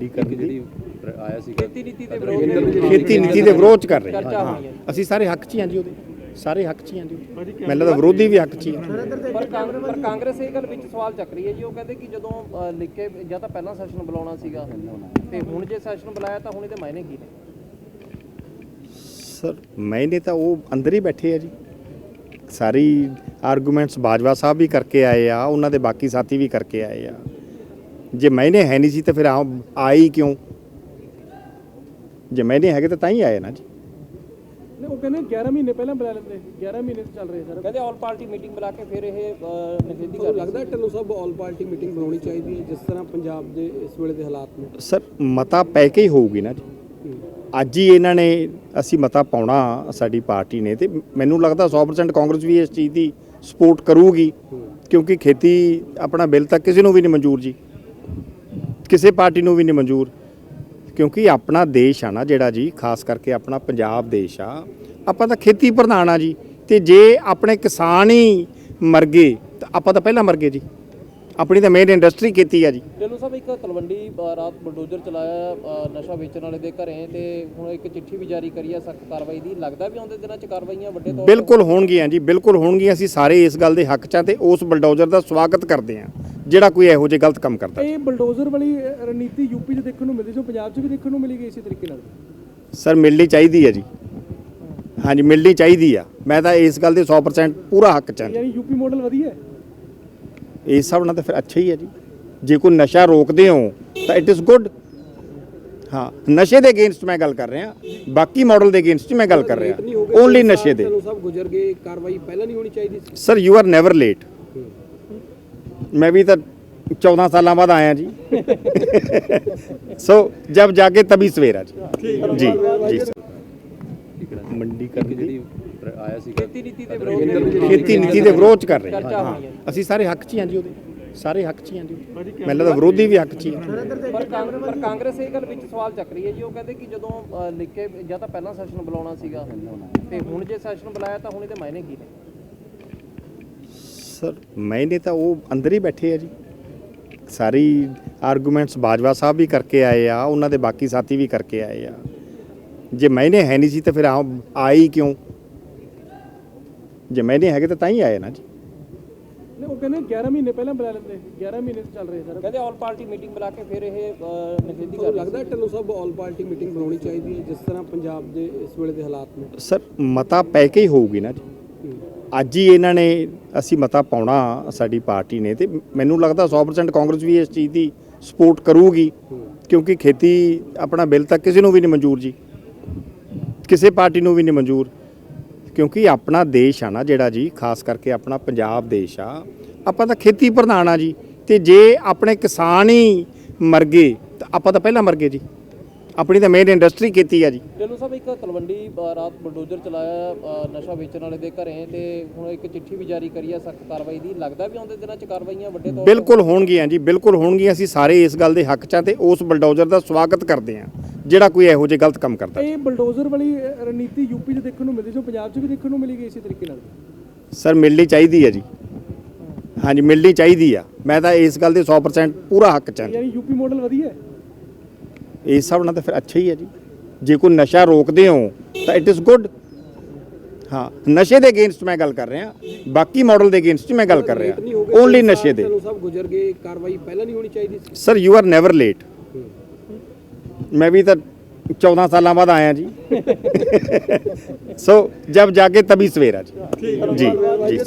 ਮੰਡੀਕਰਨ ਦੀ ਆਇਆ ਸੀ ਖੇਤੀ ਨੀਤੀ ਦੇ ਵਿਰੋਧ ਖੇਤੀ ਨੀਤੀ ਦੇ ਵਿਰੋਧ 'ਚ ਕਰ ਰਹੇ ਹਾਂ। ਅਸੀਂ ਸਾਰੇ ਹੱਕ 'ਚ ਹੀ ਹਾਂ ਜੀ ਉਹਦੇ ਸਾਰੇ ਹੱਕ 'ਚ ਹੀ ਹਾਂ ਜੀ ਮੈਨੂੰ ਲੱਗਦਾ ਵਿਰੋਧੀ ਵੀ ਹੱਕ 'ਚ ਹੀ ਆ ਪਰ ਕਾਂਗਰਸ ਇਹ ਗੱਲ ਵਿੱਚ ਸਵਾਲ ਚੱਕ ਰਹੀ ਹੈ ਜੀ ਉਹ ਕਹਿੰਦੇ ਕਿ ਜਦੋਂ ਲਿਖ ਕੇ ਜਾਂ ਤਾਂ ਪਹਿਲਾਂ ਸੈਸ਼ਨ ਬੁਲਾਉਣਾ ਸੀਗਾ ਤੇ ਹੁਣ ਜੇ ਸੈਸ਼ਨ ਬੁਲਾਇਆ ਤਾਂ ਹੁਣ ਇਹਦੇ ਮਾਇਨੇ ਕੀ ਨੇ? ਸਰ ਮੈਨੇ ਤਾਂ ਉਹ ਅੰਦਰ ਹੀ ਬੈਠੇ ਆ ਜੀ। ਸਾਰੀ ਆਰਗੂਮੈਂਟਸ ਬਾਜਵਾ ਸਾਹਿਬ ਵੀ ਕਰਕੇ ਆਏ ਆ ਉਹਨਾਂ ਦੇ ਬਾਕੀ ਸਾਥੀ ਵੀ ਕਰਕੇ ਆਏ ਆ। ਜੇ ਮੈਨੇ ਹੈ ਨਹੀਂ ਸੀ ਤਾਂ ਫਿਰ ਆ ਆਈ ਕਿਉਂ? ਜੇ ਮੈਨੇ ਹੈਗੇ ਤਾਂ ਤਾਂ ਹੀ ਆਏ ਨਾ ਜੀ। ਨੇ ਉਹ ਕਹਿੰਦੇ 11 ਮਹੀਨੇ ਪਹਿਲਾਂ ਬੁਲਾ ਲੈਂਦੇ। 11 ਮਹੀਨੇ ਤੋਂ ਚੱਲ ਰਹੇ ਸਰ। ਕਹਿੰਦੇ ਆਲ ਪਾਰਟੀ ਮੀਟਿੰਗ ਬੁਲਾ ਕੇ ਫਿਰ ਇਹ ਨਿਖੇਧੀ ਕਰ ਰਹੇ ਲੱਗਦਾ Dhillon Sahib all party meeting ਬਣਾਉਣੀ ਚਾਹੀਦੀ ਹੈ ਜਿਸ ਤਰ੍ਹਾਂ ਪੰਜਾਬ ਦੇ ਇਸ ਵੇਲੇ ਦੇ ਹਾਲਾਤ ਨੇ? ਸਰ ਮਤਾ ਪੈ ਕੇ ਹੀ ਹੋਊਗੀ ਨਾ ਜੀ। ਅੱਜ ਹੀ ਇਹਨਾਂ ਨੇ ਅਸੀਂ ਮਤਾ ਪਾਉਣਾ ਸਾਡੀ ਪਾਰਟੀ ਨੇ ਤੇ ਮੈਨੂੰ ਲੱਗਦਾ 100% ਕਾਂਗਰਸ ਵੀ ਇਸ ਚੀਜ਼ ਦੀ ਸਪੋਰਟ ਕਰੂਗੀ ਕਿਉਂਕਿ ਖੇਤੀ ਆਪਣਾ ਬਿੱਲ ਤਾਂ ਕਿਸੇ ਨੂੰ ਵੀ ਨਹੀਂ ਮਨਜ਼ੂਰ ਜੀ। ਕਿਸੇ ਪਾਰਟੀ ਨੂੰ ਵੀ ਨਹੀਂ ਮਨਜ਼ੂਰ। ਕਿਉਂਕਿ ਆਪਣਾ ਦੇਸ਼ ਆ ਨਾ ਜਿਹੜਾ ਜੀ ਖਾਸ ਕਰਕੇ ਆਪਣਾ ਪੰਜਾਬ ਦੇਸ਼ ਆ ਆਪਾਂ ਤਾਂ ਖੇਤੀ ਪ੍ਰਧਾਨ ਆ ਜੀ। ਤੇ ਜੇ ਆਪਣੇ ਕਿਸਾਨ ਹੀ ਮਰ ਗਏ ਤਾਂ ਆਪਾਂ ਤਾਂ ਪਹਿਲਾਂ ਮਰ ਗਏ ਜੀ। ਆਪਣੀ ਤਾਂ ਮੇਨ ਇੰਡਸਟਰੀ ਖੇਤੀ ਆ ਜੀ। ਢਿੱਲੋਂ ਸਾਹਿਬ ਇੱਕ ਤਲਵੰਡੀ ਰਾਤ ਬਲਡੋਜ਼ਰ ਚਲਾਇਆ ਨਸ਼ਾ ਵੇਚਣ ਵਾਲੇ ਦੇ ਘਰੇ ਤੇ ਹੁਣ ਇੱਕ ਚਿੱਠੀ ਵੀ ਜਾਰੀ ਕਰੀ ਆ ਸਖਤ ਕਾਰਵਾਈ ਦੀ। ਲੱਗਦਾ ਵੀ ਆਉਂਦੇ ਦਿਨਾਂ ਚ ਕਾਰਵਾਈਆਂ ਵੱਡੇ ਤੌਰ ਤੇ ਬਿਲਕੁਲ ਹੋਣਗੀਆਂ ਜੀ ਬਿਲਕੁਲ ਹੋਣਗੀਆਂ। ਅਸੀਂ ਸਾਰੇ ਇਸ ਗੱਲ ਦੇ ਹੱਕ 'ਚ ਹਾਂ ਤੇ ਉਸ ਬਲਡੋਜ਼ਰ ਦਾ ਸਵਾਗਤ ਕਰਦੇ ਹਾਂ ਜਿਹੜਾ ਕੋਈ ਇਹੋ ਜਿਹੇ ਗਲਤ ਕੰਮ ਕਰਦਾ। ਇਹ ਬਲਡੋਜ਼ਰ ਵਾਲੀ ਰਣਨੀਤੀ ਯੂਪੀ 'ਚ ਦੇਖਣ ਨੂੰ ਮਿਲਦੀ ਜੋ ਪੰਜਾਬ 'ਚ ਵੀ ਦੇਖਣ ਨੂੰ ਮਿਲੇਗੀ ਇਸੇ ਤਰੀਕੇ ਨਾਲ? ਸਰ ਮਿਲਣੀ ਚਾਹੀਦੀ ਹੈ ਜੀ। ਹਾਂਜੀ ਮਿਲਣੀ ਚਾਹੀਦੀ ਆ। ਮੈਂ ਤਾਂ ਇਸ ਗੱਲ ਦੇ 100% ਪੂਰਾ ਹੱਕ 'ਚ ਹਾਂ ਯਾਨੀ ਯੂਪੀ ਮਾਡਲ ਵਧੀਆ ਹੈ? ਇਸ ਹਿਸਾਬ ਨਾਲ ਤਾਂ ਫਿਰ ਅੱਛਾ ਹੀ ਹੈ ਜੀ। ਜੇ ਕੋਈ ਨਸ਼ਾ ਰੋਕਦੇ ਹੋ ਤਾਂ ਇਟ ਇਜ਼ ਗੁੱਡ ਹਾਂ ਨਸ਼ੇ ਦੇ ਅਗੇਂਸਟ ਮੈਂ ਗੱਲ ਕਰ ਰਿਹਾ। ਬਾਕੀ ਮਾਡਲ ਦੇ ਅਗੇਂਸਟ ਮੈਂ ਗੱਲ ਕਰ ਰਿਹਾ। ਓਨਲੀ ਨਸ਼ੇ ਦੇ। ਢਿੱਲੋਂ ਸਾਹਿਬ ਗੁਜ਼ਰ ਗਏ ਕਾਰਵਾਈ ਪਹਿਲਾਂ ਨਹੀਂ ਹੋਣੀ ਚਾਹੀਦੀ ਸੀ। Sir you are never late ਮੈਂ ਵੀ ਤਾਂ 14 ਸਾਲਾਂ ਬਾਅਦ ਆਇਆ ਜੀ। ਸੋ ਜਬ ਜਾਕੇ ਤभी ਸਵੇਰਾ ਜੀ। ਜੀ ਜੀ ਸਰ ਮੰਡੀਕਰਨ ਦੀ ਆਇਆ ਸੀ ਖੇਤੀ ਨੀਤੀ ਦੇ ਵਿਰੋਧ ਖੇਤੀ ਨੀਤੀ ਦੇ ਵਿਰੋਧ 'ਚ ਕਰ ਰਹੇ ਹਾਂ। ਅਸੀਂ ਸਾਰੇ ਹੱਕ 'ਚ ਹੀ ਜੀ ਉਹਦੇ। ਸਾਰੇ ਹੱਕ 'ਚ ਹੀ ਜੀ ਮੈਨੂੰ ਲੱਗਦਾ ਵਿਰੋਧੀ ਵੀ ਹੱਕ 'ਚ ਹੀ ਆ। ਪਰ ਕਾਂਗਰਸ ਇਹ ਗੱਲ ਵਿੱਚ ਸਵਾਲ ਚੱਕ ਰਹੀ ਹੈ ਜੀ। ਉਹ ਕਹਿੰਦੇ ਕਿ ਜਦੋਂ ਲਿਖ ਕੇ ਜਾਂ ਤਾਂ ਪਹਿਲਾਂ ਸੈਸ਼ਨ ਬੁਲਾਉਣਾ ਸੀਗਾ ਤੇ ਹੁਣ ਜੇ ਸੈਸ਼ਨ ਬੁਲਾਇਆ ਤਾਂ ਹੁਣ ਇਹਦੇ ਮਾਇਨੇ ਕੀ ਨੇ? ਸਰ ਮੈਨੇ ਤਾਂ ਉਹ ਅੰਦਰ ਹੀ ਬੈਠੇ ਆ ਜੀ। ਸਾਰੀ ਆਰਗੂਮੈਂਟਸ ਬਾਜਵਾ ਸਾਹਿਬ ਵੀ ਕਰਕੇ ਆਏ ਆ ਉਹਨਾਂ ਦੇ ਬਾਕੀ ਸਾਥੀ ਵੀ ਕਰਕੇ ਆਏ ਆ। ਜੇ ਮੈਨੇ ਹੈ ਨਹੀਂ ਸੀ ਤਾਂ ਫਿਰ ਆਈ ਕਿਉਂ? ਜੇ ਮੈਨੇ ਹੈਗੇ ਤਾਂ ਤਾਂ ਹੀ ਆਏ ਨਾ ਜੀ। ਨੇ ਉਹ ਕਹਿੰਦੇ 11 ਮਹੀਨੇ ਪਹਿਲਾਂ ਬੁਲਾ ਲੈਂਦੇ। 11 ਮਹੀਨੇ ਤੋਂ ਚੱਲ ਰਹੇ ਸਰ। ਕਹਿੰਦੇ ਆਲ ਪਾਰਟੀ ਮੀਟਿੰਗ ਬੁਲਾ ਕੇ ਫਿਰ ਇਹ ਅ, ਨਿਖੇਧੀ ਕਰ ਲੱਗਦਾ Dhillon Sahib all party meeting ਬਣਾਉਣੀ ਚਾਹੀਦੀ ਹੈ ਜਿਸ ਤਰ੍ਹਾਂ ਪੰਜਾਬ ਦੇ ਇਸ ਵੇਲੇ ਦੇ ਹਾਲਾਤ ਨੇ? ਸਰ ਮਤਾ ਪੈ ਕੇ ਹੀ ਹੋਊਗੀ ਨਾ ਜੀ। ਅੱਜ ਹੀ ਇਹਨਾਂ ਨੇ ਅਸੀਂ ਮਤਾ ਪਾਉਣਾ ਸਾਡੀ ਪਾਰਟੀ ਨੇ ਤੇ ਮੈਨੂੰ ਲੱਗਦਾ 100% ਕਾਂਗਰਸ ਵੀ ਇਸ ਚੀਜ਼ ਦੀ ਸਪੋਰਟ ਕਰੂਗੀ, ਕਿਉਂਕਿ ਖੇਤੀ ਆਪਣਾ ਬਿੱਲ ਤਾਂ ਕਿਸੇ ਨੂੰ ਵੀ ਨਹੀਂ ਮਨਜ਼ੂਰ ਜੀ। ਕਿਸੇ ਪਾਰਟੀ ਨੂੰ ਵੀ ਨਹੀਂ ਮਨਜ਼ੂਰ, ਕਿਉਂਕਿ ਆਪਣਾ ਦੇਸ਼ ਆ ਨਾ ਜਿਹੜਾ ਜੀ, ਖਾਸ ਕਰਕੇ ਆਪਣਾ ਪੰਜਾਬ ਦੇਸ਼ ਆ, ਆਪਾਂ ਤਾਂ ਖੇਤੀ ਪ੍ਰਧਾਨ ਆ ਜੀ। ਤੇ ਜੇ ਆਪਣੇ ਕਿਸਾਨ ਹੀ ਮਰ ਗਏ, ਤਾਂ ਆਪਾਂ ਤਾਂ ਪਹਿਲਾਂ ਮਰ ਗਏ ਜੀ। ਆਪਣੀ ਤਾਂ ਮੇਨ ਇੰਡਸਟਰੀ ਖੇਤੀ ਆ ਜੀ। ਢਿੱਲੋਂ ਸਾਹਿਬ ਇੱਕ ਤਲਵੰਡੀ ਅ, ਰਾਤ ਬਲਡੋਜ਼ਰ ਚਲਾਇਆ ਅ, ਨਸ਼ਾ ਵੇਚਣ ਵਾਲੇ ਦੇ ਘਰੇ ਤੇ ਹੁਣ ਇੱਕ ਚਿੱਠੀ ਵੀ ਜਾਰੀ ਕਰੀ ਆ ਸਖਤ ਕਾਰਵਾਈ ਦੀ। ਲੱਗਦਾ ਵੀ ਆਉਂਦੇ ਦਿਨਾਂ ਚ ਕਾਰਵਾਈਆਂ ਵੱਡੇ ਤੌਰ ਤੇ ਬਿਲਕੁਲ ਹੋਣਗੀਆਂ ਜੀ ਬਿਲਕੁਲ ਹੋਣਗੀਆਂ। ਅਸੀਂ ਸਾਰੇ ਇਸ ਗੱਲ ਦੇ ਹੱਕ 'ਚ ਤੇ ਉਸ ਬਲਡੋਜ਼ਰ ਦਾ ਸਵਾਗਤ ਕਰਦੇ ਹਾਂ ਜਿਹੜਾ ਕੋਈ ਇਹੋ ਜਿਹੇ ਗਲਤ ਕੰਮ ਕਰਦਾ। ਇਹ ਬਲਡੋਜ਼ਰ ਵਾਲੀ ਰਣਨੀਤੀ ਯੂਪੀ 'ਚ ਦੇਖਣ ਨੂੰ ਮਿਲਦੀ ਜੋ ਪੰਜਾਬ 'ਚ ਵੀ ਦੇਖਣ ਨੂੰ ਮਿਲੇਗੀ ਇਸੇ ਤਰੀਕੇ ਨਾਲ? ਸਰ ਮਿਲਣੀ ਚਾਹੀਦੀ ਹੈ ਜੀ। ਹਾਂਜੀ ਮਿਲਣੀ ਚਾਹੀਦੀ ਆ। ਮੈਂ ਤਾਂ ਇਸ ਗੱਲ ਦੇ 100% ਪੂਰਾ ਹੱਕ 'ਚ ਯਾਨੀ ਯੂਪੀ ਮਾਡਲ ਵਧੀਆ ਹੈ? ਇਸ ਹਿਸਾਬ ਨਾਲ ਤਾਂ ਫਿਰ ਅੱਛਾ ਹੀ ਹੈ ਜੀ। ਜੇ ਕੋਈ ਨਸ਼ਾ ਰੋਕਦੇ ਹੋ ਤਾਂ ਇਟ ਇਜ਼ ਗੁੱਡ ਹਾਂ ਨਸ਼ੇ ਦੇ ਅਗੇਂਸਟ ਮੈਂ ਗੱਲ ਕਰ ਰਿਹਾ। ਬਾਕੀ ਮਾਡਲ ਦੇ ਅਗੇਂਸਟ ਮੈਂ ਗੱਲ ਕਰ ਰਿਹਾ। ਓਨਲੀ ਨਸ਼ੇ ਦੇ। ਸਾਹਿਬ ਗੁਜ਼ਰ ਗਏ ਕਾਰਵਾਈ ਪਹਿਲਾਂ ਨਹੀਂ ਹੋਣੀ ਚਾਹੀਦੀ ਸੀ। Sir you are never late ਮੈਂ ਵੀ ਤਾਂ 14 ਸਾਲਾਂ ਬਾਅਦ ਆਇਆ ਜੀ। ਸੋ ਜਬ ਜਾਕੇ ਤभी ਸਵੇਰਾ ਜੀ। ਜੀ। ਜੀ